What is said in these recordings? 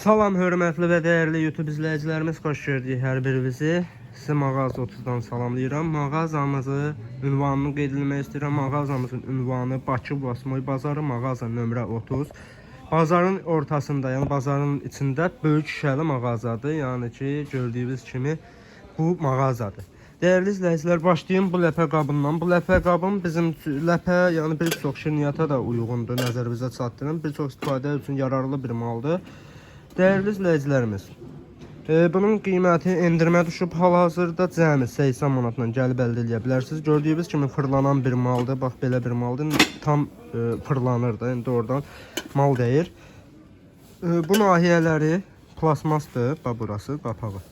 Salam hörmətli və dəyərli YouTube izləyicilərimiz, xoş gördük hər birinizi. Sizi Mağaza 30-dan salamlayıram. Mağazamızı ünvanını qeyd etmək istəyirəm. Mağazamızın ünvanı Bakı Basmoy bazarı, mağaza nömrə 30. Bazarın ortasında, yəni bazarın içində böyük şüşəli mağazadır. Yəni ki, gördüyünüz kimi bu mağazadır. Değerli izləyicilər, başlayayım bu ləpə qabından. Bu ləpə qabım bizim ləpə, yəni bir çox şirniyyata da uyğundur, nəzərinizə çatdırım. Bir çox istifadə üçün yararlı bir maldır. Değerli izləyicilərimiz, e, bunun qiyməti endirmə düşüb hal-hazırda cəmi 80 manatla gəlib əldə edə bilərsiniz. Gördüyünüz kimi fırlanan bir maldır. Bax belə bir maldır. Tam e, fırlanır da, indi oradan mal deyir. E, bu nahiyələri plasmasdır, bax burası qapağı.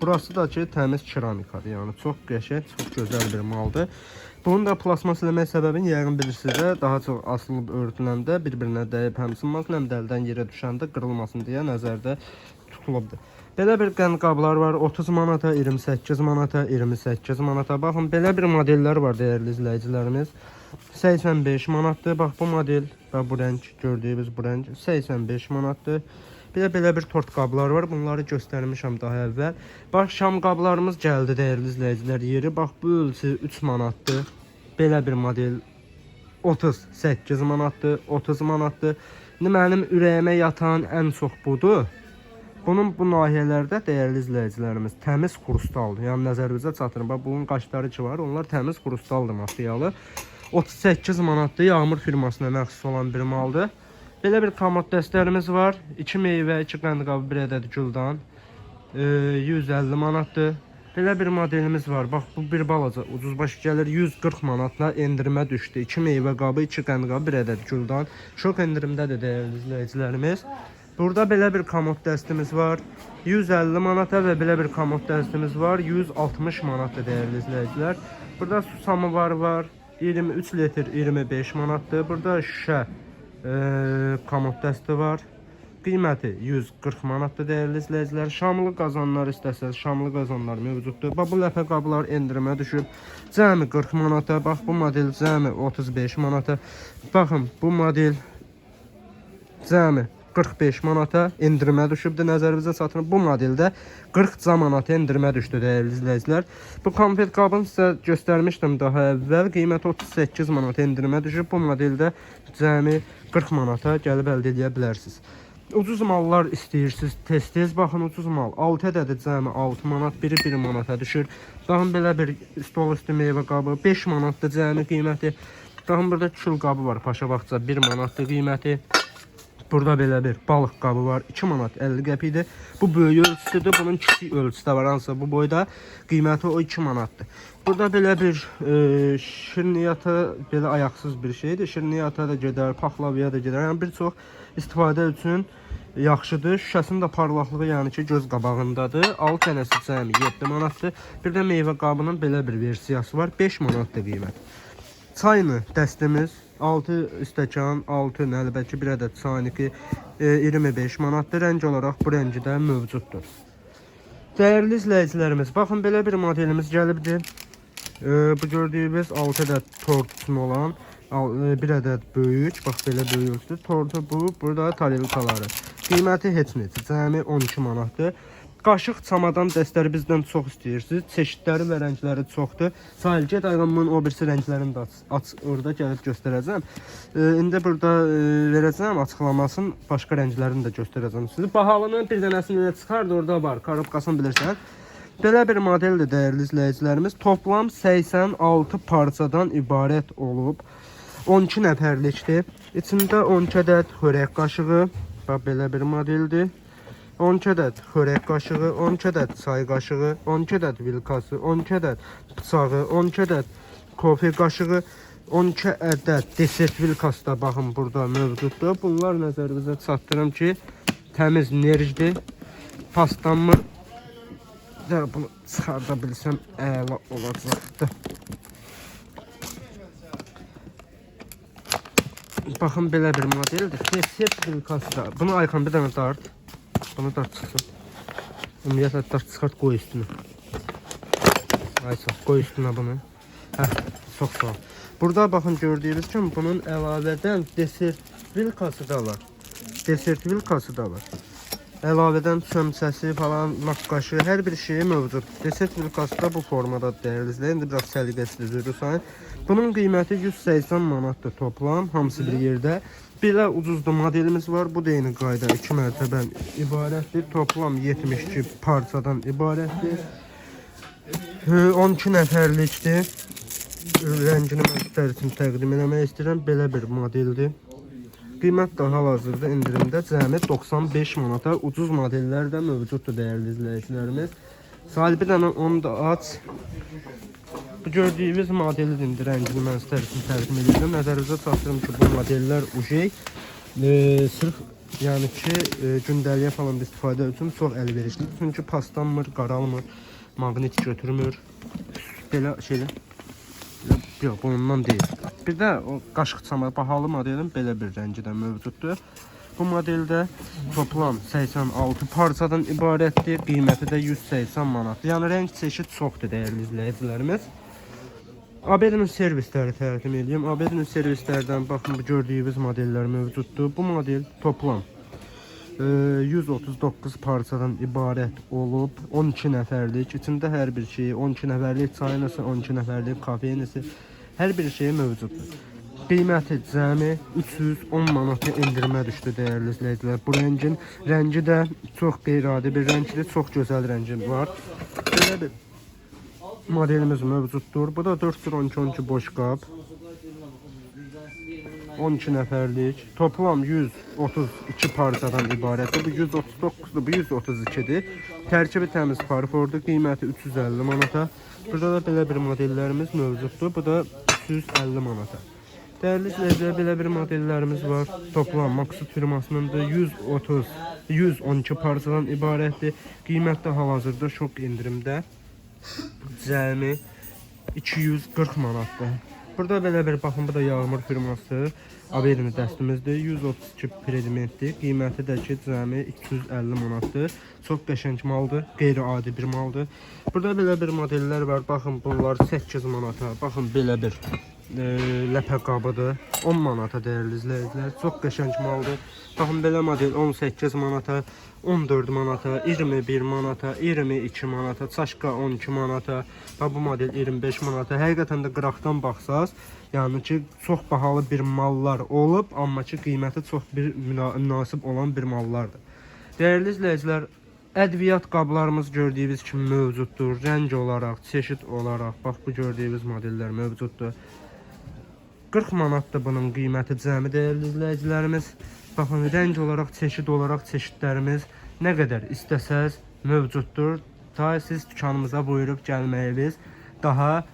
Burası da ki təmiz keramikadır. Yəni çox qəşəng, çox gözəl bir maldır. Bunun da plasmas eləmək səbəbini yəqin bilirsiniz də, daha çox asılıb örtüləndə bir-birinə dəyib həm sınmasın, həm də əldən yerə düşəndə qırılmasın deyə nəzərdə tutulubdur. Belə bir qən qablar var 30 manata, 28 manata, 28 manata. Baxın, belə bir modellər var dəyərli izləyicilərimiz. 85 manatdır. Bax bu model, bax bu rəng gördüyünüz bu rəng 85 manatdır. Bir də belə bir tort qablar var. Bunları göstərmişəm daha əvvəl. Bax şam qablarımız gəldi dəyərli izləyicilər. Yeri bax bu ölçü 3 manatdır. Belə bir model 38 manatdır, 30 manatdır. İndi mənim ürəyimə yatan ən çox budur. Bunun bu nahiyələrdə dəyərli izləyicilərimiz təmiz xrustaldır. Yəni nəzərinizə çatdırın. Bax bunun qaşları ki var, onlar təmiz xrustaldır materialı. 38 manatdır. Yağmur firmasına məxsus olan bir maldır. Belə bir komod dəstlərimiz var. 2 meyvə, 2 qəndqabı, 1 ədəd güldan. E, 150 manatdır. Belə bir modelimiz var. Bax bu bir balaca ucuz baş gəlir 140 manatla endirmə düşdü. 2 meyvə qabı, 2 qəndqabı, 1 ədəd güldan. Çox endirimdədir dəyərli izləyicilərimiz. Burada belə bir komod dəstimiz var. 150 manata və belə bir komod dəstimiz var. 160 manatdır dəyərli izləyicilər. Burada su samovarı var. 23 litr 25 manatdır. Burada şüşə e, komod dəsti var. Qiyməti 140 manatdır dəyərli izləyicilər. Şamlı qazanlar istəsəz, şamlı qazanlar mövcuddur. Bax bu ləpə qablar endirmə düşüb. Cəmi 40 manata. Bax bu model cəmi 35 manata. Baxın bu model cəmi 45 manata endirmə düşübdür. Nəzərinizə çatdırın. Bu modeldə 40 manata endirmə düşdü dəyərli izləyicilər. Bu konfet qabını sizə göstərmişdim daha əvvəl. Qiyməti 38 manata endirmə düşüb. Bu modeldə cəmi 40 manata gəlib əldə edə bilərsiniz. Ucuz mallar istəyirsiniz, tez-tez baxın ucuz mal. 6 ədədi cəmi 6 manat, biri 1 manata düşür. Baxın belə bir stol üstü meyvə qabı 5 manatdır cəmi qiyməti. Baxın burada kül qabı var, paşa baxça 1 manatdır qiyməti. Burada belə bir balıq qabı var. 2 manat 50 qəpikdir. Bu böyük ölçüsüdür. Bunun kiçik ölçüsü də var. Hansısa bu boyda qiyməti o 2 manatdır. Burada belə bir e, şirniyyata belə ayaqsız bir şeydir. Şirniyyata da gedər, paxlavaya da gedər. Yəni bir çox istifadə üçün yaxşıdır. Şüşəsinin də parlaqlığı yəni ki göz qabağındadır. 6 dənəsi cəmi 7 manatdır. Bir də meyvə qabının belə bir versiyası var. 5 manatdır qiymət. Çayını dəstimiz 6 stəkan, 6 nəlbəki bir ədəd çayniki e, 25 manatdır. Rəng olaraq bu rəngi də mövcuddur. Dəyərli izləyicilərimiz, baxın belə bir modelimiz gəlibdir. E, bu gördüyünüz 6 ədəd tort üçün olan e, bir ədəd böyük, bax belə böyükdür. Tortu bu, burada talilkaları. Qiyməti heç necə, cəmi 12 manatdır. Qaşıq çamadan dəstləri bizdən çox istəyirsiniz. Çeşidləri və rəngləri çoxdur. Sahil get ayğamın o birisi rənglərini də aç, aç orada gəlib göstərəcəm. E, indi burada e, verəcəm açıqlamasını, başqa rənglərini də göstərəcəm sizə. Bahalının bir dənəsini də çıxardı, orada var. Karobkasını bilirsən. Belə bir modeldir dəyərli izləyicilərimiz. Toplam 86 parçadan ibarət olub. 12 nəfərlikdir. İçində 12 ədəd xörək qaşığı, bax belə bir modeldir. 12 ədəd xörək qaşığı, 12 ədəd çay qaşığı, 12 ədəd vilkası, 12 ədəd bıçağı, 12 ədəd kofe qaşığı, 12 ədəd desert vilkası da baxın burada mövcuddur. Bunlar nəzərinizə çatdırım ki, təmiz nerjdir. Paslanmır. Ya bunu çıxarda bilsəm əla olacaqdı. Baxın belə bir modeldir. Desert vilkası da. Bunu Ayxan bir dənə dart. Bunu dart çıxsın. Ümumiyyətlə dart çıxart qoy üstünə. Ayça qoy üstünə bunu. Hə, çox sağ. Burada baxın gördüyünüz kimi bunun əlavədən desert vilkası da var. Desert vilkası da var. Əlavədən çömçəsi falan, naqqaşı, hər bir şeyi mövcud. Desert vilkası da bu formada dəyərli izləyir. İndi biraz səliqəsiz üzürürsən. Bunun qiyməti 180 manatdır toplam, hamısı bir yerdə. Belə ucuzda modelimiz var. Bu da eyni qayda 2 mərtəbən ibarətdir. Toplam 72 parçadan ibarətdir. Hı, 12 nəfərlikdir. Rəngini mən sizlər üçün təqdim eləmək istəyirəm. Belə bir modeldir. Qiymət də hal-hazırda endirimdə cəmi 95 manata ucuz modellər də mövcuddur dəyərli izləyicilərimiz. Sahibi dənə onu da aç. Modelin indi rəngini mən sizlər üçün təqdim edirəm. Nəzərinizə çatdırım ki, bu modellər ujey e, sırf yəni ki, e, gündəliyə falan istifadə üçün çox əlverişlidir. Çünki paslanmır, qaralmır, maqnit götürmür. Belə şeylər Yox, bu ondan deyil. Bir də o qaşıq çamar bahalı modelin belə bir rəngi də mövcuddur. Bu modeldə toplam 86 parçadan ibarətdir. Qiyməti də 180 manatdır. Yəni rəng çeşid çoxdur dəyərli izləyicilərimiz. Aberin servisləri təqdim edeyim. Aberin servislərdən baxın bu gördüyünüz modellər mövcuddur. Bu model toplam e, 139 parçadan ibarət olub 12 nəfərlik. İçində hər bir şey, 12 nəfərlik çayınası, 12 nəfərlik kafeynisi, hər bir şey mövcuddur. Qiyməti cəmi 310 manata endirmə düşdü dəyərli izləyicilər. Bu rəngin rəngi də çox qeyri-adi bir rəngdir, çox gözəl rəngi var. Belə bir modelimiz mövcuddur. Bu da 412 boş qab. 12 nəfərlik. Toplam 132 parçadan ibarətdir. Bu 139-dur, bu 132-dir. Tərkibi təmiz parfordur. Qiyməti 350 manata. Burada da belə bir modellərimiz mövcuddur. Bu da 350 manata. Dəyərli izləyicilər, belə bir modellərimiz var. Toplam Maksud firmasınındır. 130, 112 parçadan ibarətdir. Qiymət də hal-hazırda şok endirimdə. Cəmi 240 manatdır. Burada belə bir baxın, bu da Yağmur firması. Averini dəstimizdir. 132 predmentdir. Qiyməti də ki, cəmi 250 manatdır. Çox qəşəng maldır. Qeyri-adi bir maldır. Burada belə bir modellər var. Baxın, bunlar 8 manata. Baxın, belə bir e, ləpə qabıdır. 10 manata dəyərli izləyicilər. Çox qəşəng maldır. Baxın, belə model 18 manata, 14 manata, 21 manata, 22 manata, çaşqa 12 manata, və bu model 25 manata. Həqiqətən də qıraqdan baxsaz, yəni ki, çox bahalı bir mallar olub, amma ki, qiyməti çox bir müna münasib olan bir mallardır. Dəyərli izləyicilər, ədviyyat qablarımız gördüyünüz kimi mövcuddur. Rəng olaraq, çeşid olaraq, bax bu gördüyünüz modellər mövcuddur. 40 manatdır bunun qiyməti cəmi dəyərli izləyicilərimiz. Baxın, rəng olaraq, çeşid olaraq çeşidlərimiz nə qədər istəsəz mövcuddur. Ta siz dükanımıza buyurub gəlməyiniz daha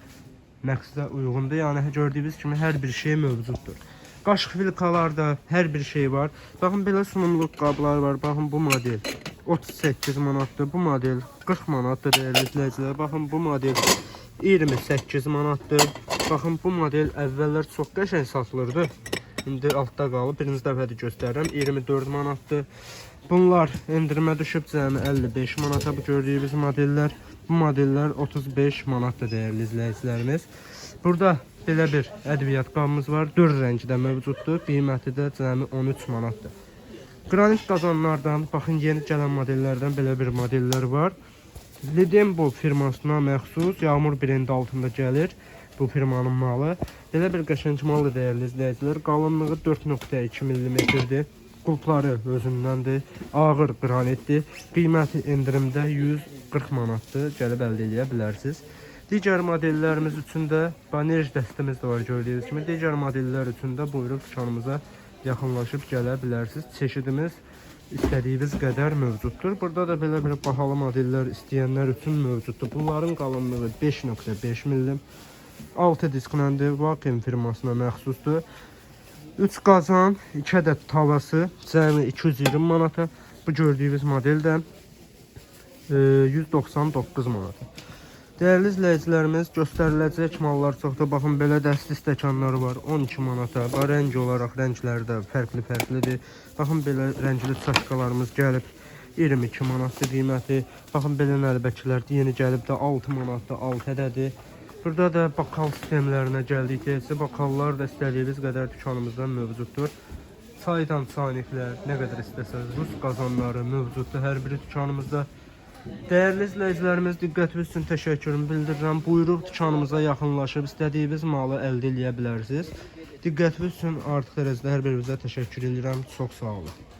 məqsədə uyğundur. Yəni gördüyünüz kimi hər bir şey mövcuddur. Qaşıq filkalarda hər bir şey var. Baxın belə sunumluq qablar var. Baxın bu model 38 manatdır. Bu model 40 manatdır dəyərli izləyicilər. Baxın bu model 28 manatdır. Baxın bu model əvvəllər çox qəşəng satılırdı. İndi altda qalıb. Birinci dəfədir göstərirəm. 24 manatdır. Bunlar endirmə düşüb cəmi 55 manata bu gördüyünüz modellər. Bu modellər 35 manatdır dəyərli izləyicilərimiz. Burada belə bir ədviyyat qabımız var. 4 rəngdə mövcuddur. Qiyməti də cəmi 13 manatdır. Qranit qazanlardan, baxın yeni gələn modellərdən belə bir modellər var. Lidembo firmasına məxsus Yağmur brendi altında gəlir bu firmanın malı. Belə bir qəşəng maldır dəyərli izləyicilər. Qalınlığı 4.2 mm-dir. Qulpları özündəndir. Ağır qranitdir. Qiyməti endirimdə 140 manatdır. Gəlib əldə edə bilərsiniz. Digər modellərimiz üçün də banerj dəstəmiz də var gördüyünüz kimi. Digər modellər üçün də buyurub dükanımıza yaxınlaşıb gələ bilərsiniz. Çeşidimiz istədiyiniz qədər mövcuddur. Burada da belə bir bahalı modellər istəyənlər üçün mövcuddur. Bunların qalınlığı 5.5 mm. 6 diskləndir. Vacuum firmasına məxsusdur. 3 qazan, 2 ədəd tavası, cəmi 220 manata. Bu gördüyünüz model də e, 199 manata. Dəyərli izləyicilərimiz, göstəriləcək mallar çoxdur. Baxın, belə dəsti stəkanları var, 12 manata. Və rəng olaraq rəngləri də fərqli-fərqlidir. Baxın, belə rəngli çaşqalarımız gəlib 22 manatdır qiyməti. Baxın, belə nəlbəkilər yeni gəlib də 6 manatdır, 6 ədədir. Burada da bakal sistemlərinə gəldikdə isə bakallar da istədiyiniz qədər dükanımızdan mövcuddur. çaydan çayniklər, nə qədər istəsəniz, rus qazanları mövcuddur hər biri dükanımızda. Dəyərli izləyicilərimiz, diqqətiniz üçün təşəkkürümü bildirirəm. Buyurub dükanımıza yaxınlaşıb istədiyiniz malı əldə edə bilərsiniz. Diqqətiniz üçün artıq dərəcədə hər birinizə təşəkkür edirəm. Çox sağ olun.